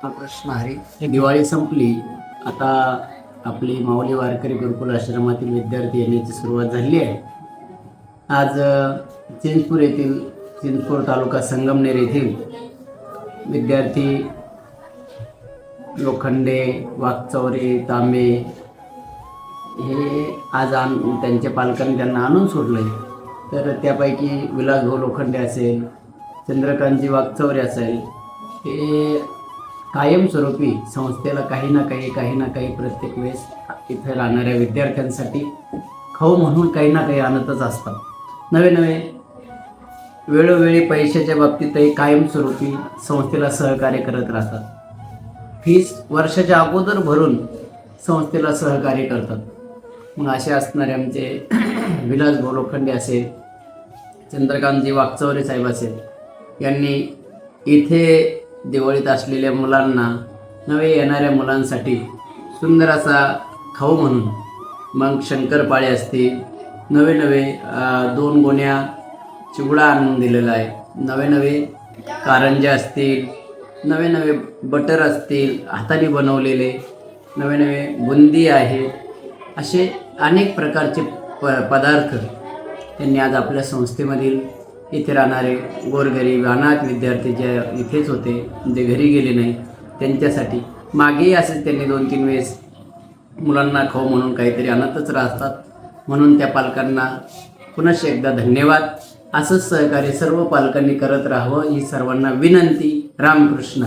हा प्रश्न आहे. दिवाळी संपली. आता आपली माऊली वारकरी गुरुकुल आश्रमातील विद्यार्थी येण्याची सुरुवात झाली आहे. आज चिंचपूर येथील चिंचपूर तालुका संगमनेर येथील विद्यार्थी लोखंडे वाघचौरे तांबे हे आज आण त्यांच्या पालकांनी त्यांना आणून सोडलं आहे तर त्यापैकी विलासभाऊ लोखंडे असेल चंद्रकांतजी वाघचौरे असेल हे कायमस्वरूपी संस्थेला काही ना काही काही ना काही प्रत्येक वेळेस इथे राहणाऱ्या विद्यार्थ्यांसाठी खाऊ म्हणून काही ना काही आणतच असतात. नवे नवे वेळोवेळी पैशाच्या बाबतीतही कायमस्वरूपी संस्थेला सहकार्य करत राहतात. फीस वर्षाच्या अगोदर भरून संस्थेला सहकार्य करतात. मग असे असणारे आमचे विलास गोलोखंडे असेल चंद्रकांतजी वागचौरे साहेब असेल यांनी इथे दिवाळीत असलेल्या मुलांना नवे येणाऱ्या मुलांसाठी सुंदर असा खाऊ म्हणून. मग शंकरपाळे असतील नवे नवे दोन गोण्या चिवडा आणून दिलेला आहे. नवे नवे कारंज्या असतील नवे नवे बटर असतील हाताने बनवलेले नवे नवे बुंदी आहे असे अनेक प्रकारचे प पदार्थ त्यांनी आज आपल्या संस्थेमधील इथे राहणारे गोरगरीब अनाथ विद्यार्थी जे इथेच होते जे घरी गेले नाही त्यांच्यासाठी मागेही असेच त्यांनी दोन तीन वेळेस मुलांना खाऊ म्हणून काहीतरी अनाथच राहतात. म्हणून त्या पालकांना पुनश्च एकदा धन्यवाद. असंच सहकार्य सर्व पालकांनी करत राहावं ही सर्वांना विनंती. रामकृष्ण.